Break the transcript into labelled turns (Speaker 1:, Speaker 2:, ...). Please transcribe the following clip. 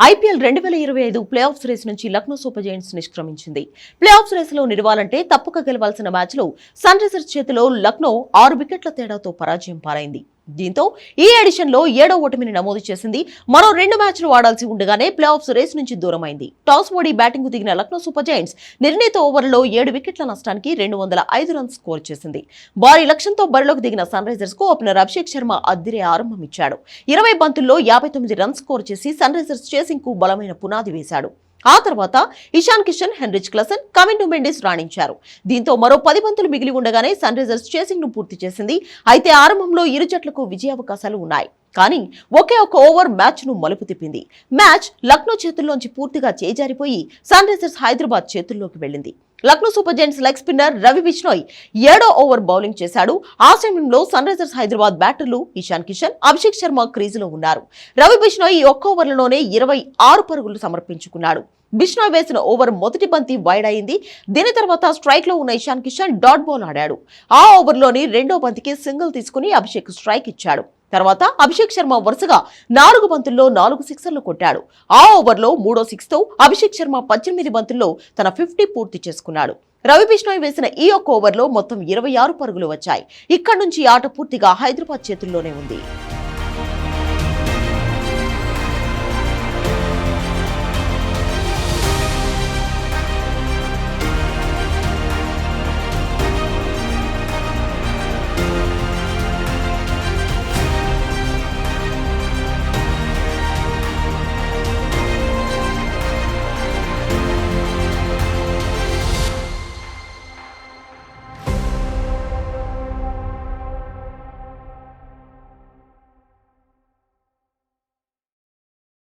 Speaker 1: IPL రెండు వేల ఇరవై ఐదు ప్లే ఆఫ్స్ రేస్ నుంచి లక్నో సూపర్ జైంట్స్ నిష్క్రమించింది. ప్లే ఆఫ్స్ రేస్లో నిలవాలంటే తప్పక గెలవాల్సిన మ్యాచ్లో సన్ రైజర్స్ చేతిలో లక్నో ఆరు వికెట్ల తేడాతో పరాజయం పాలైంది. దీంతో ఈ ఎడిషన్లో ఏడో ఓటమిని నమోదు చేసింది. మరో రెండు మ్యాచ్లు ఆడాల్సి ఉండగానే ప్లే ఆఫ్స్ రేస్ నుంచి దూరమైంది. టాస్ ఓడి బ్యాటింగ్ దిగిన లక్నో సూపర్ జైంట్స్ నిర్ణీత ఓవర్లో ఏడు వికెట్ల నష్టానికి రెండు వందల ఐదు రన్స్ స్కోర్ చేసింది. భారీ లక్ష్యంతో బరిలోకి దిగిన సన్ రైజర్స్కు ఓపెనర్ అభిషేక్ శర్మ అద్దిరే ఆరంభం ఇచ్చాడు. ఇరవై బంతుల్లో యాభై తొమ్మిది రన్స్ స్కోర్ చేసి సన్ రైజర్స్ చేసింగ్కు బలమైన పునాది వేశాడు. ఆ తర్వాత ఇషాన్ కిషన్ హెన్రిచ్ క్లసన్ కమిన్ మెండిస్ రాణించారు. దీంతో మరో పది బంతులు మిగిలి ఉండగానే సన్ రైజర్స్ చేసింగ్ను పూర్తి చేసింది. అయితే ఆరంభంలో ఇరు జట్లకు విజయావకాశాలు ఉన్నాయి. కానీ ఒకే ఒక ఓవర్ మ్యాచ్ను మలుపు తిప్పింది. మ్యాచ్ లక్నో చేతుల్లోంచి పూర్తిగా చేజారిపోయి సన్ రైజర్స్ హైదరాబాద్ చేతుల్లోకి వెళ్ళింది. Lucknow super giants leg spinner Ravi Bishnoi ఏడో ఓవర్ బౌలింగ్ చేశాడు. ఆ సమయంలో సన్ రైజర్స్ హైదరాబాద్ బ్యాటర్లు ఇషాన్ కిషన్ అభిషేక్ శర్మ క్రీజులో ఉన్నారు. రవి బిష్నోయ్ ఈ ఒక్క ఓవర్లలోనే ఇరవై ఆరు పరుగులు సమర్పించుకున్నాడు. బిష్నోయ్ వేసిన ఓవర్ మొదటి బంతి వైడ్ అయింది. దీని తర్వాత స్ట్రైక్లో ఉన్న ఇషాన్ కిషన్ డాట్ బాల్ ఆడాడు. ఆ ఓవర్లోని రెండో బంతికి సింగిల్ తీసుకుని అభిషేక్ స్ట్రైక్ ఇచ్చాడు. తర్వాత అభిషేక్ శర్మ వరుసగా నాలుగు బంతుల్లో నాలుగు సిక్సర్లు కొట్టాడు. ఆ ఓవర్లో మూడో సిక్స్తో అభిషేక్ శర్మ పద్దెనిమిది బంతుల్లో తన ఫిఫ్టీ పూర్తి చేసుకున్నాడు. రవి బిష్ణోయ్ వేసిన ఈ ఒక్క ఓవర్లో మొత్తం ఇరవై ఆరు పరుగులు వచ్చాయి. ఇక్కడి నుంచి ఆట పూర్తిగా హైదరాబాద్ చేతుల్లోనే ఉంది.